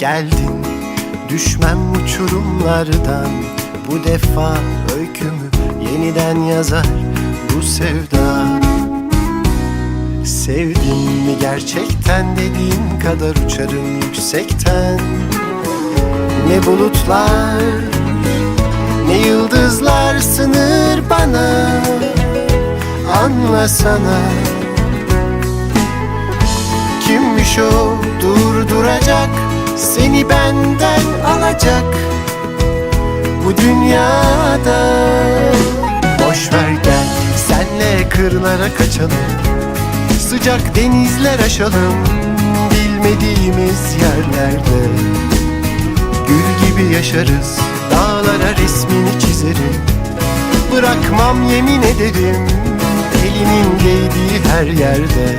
geldin Düşmem uçurumlardan. Bu defa öykümü yeniden yazar bu sevda. Sevdin mi gerçekten dediğin kadar uçarım yüksekten. Ne bulutlar ne yıldızlar sınır bana. Anlasana Kimmiş o durduracak Seni benden alacak Bu dünyada. Boş ver gel senle kırlara kaçalım Sıcak denizler aşalım Bilmediğimiz yerlerde. Gül gibi yaşarız Dağlara resmini çizerim Bırakmam yemin ederim Elinin değdiği her yerde